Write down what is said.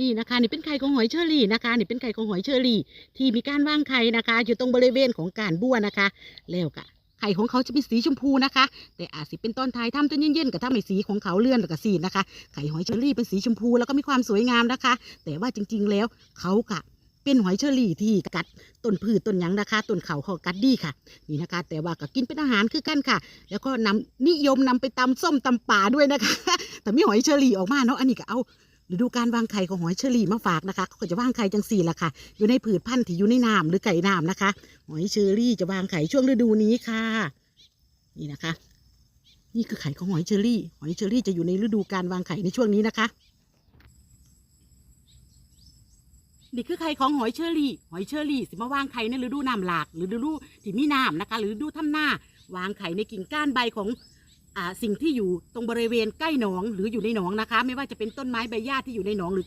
นี่นะคะนี่เป็นไข่ของหอยเชอรี่นะคะนี่เป็นไข่ของหอยเชอรี่ ที่มีการวางไข่นะคะ อยู่ตรงบริเวณของการบัวนะคะ แล้วก็ไข่ของเขาจะเป็นสีชมพูนะคะ แต่อาจสิเป็นต้นทายทำจนเย็นๆกับทำให้สีของเขาเลื่อนแล้วก็สีนะคะ ไข่หอยเชอรี่เป็นสีชมพูแล้วก็มีความสวยงามนะคะ แต่ว่าจริง ๆ แล้วเขากะเป็นหอยเชอรี่ที่กัดต้นพืชต้นหยังนะคะต้นเขาเขากัดดีค่ะ นี่นะคะ แต่ว่าก็กินเป็นอาหารคือกันค่ะ แล้วก็นำนิยมนำไปตำส้มตำป่าด้วยนะคะ แต่มีหอยเชอรี่ออกมาเนาะอันนี้ก็เอา ฤดูการวางไข่ของหอยเชอรี่มาฝากนะคะเขาก็จะวางไข่จังสี่ละค่ะ อยู่ในผืชพันธุ์ที่อยู่ในน้ำหรือไก่น้ำนะคะ หอยเชอรี่จะวางไข่ช่วงฤดูนี้ค่ะ นี่นะคะ นี่คือไข่ของหอยเชอรี่ หอยเชอรี่จะอยู่ในฤดูการวางไข่ในช่วงนี้นะคะ นี่คือไข่ของหอยเชอรี่ หอยเชอรี่สิมาวางไข่ในฤดูน้ำหลาก หรือฤดูที่มีน้ำนะคะ หรือฤดูทำหน้าวางไข่ในกิ่งก้านใบของ สิ่งที่อยู่ตรงบริเวณใกล้หนองหรืออยู่ในหนองนะคะ ไม่ว่าจะเป็นต้นไม้ใบหญ้าที่อยู่ในหนองหรือ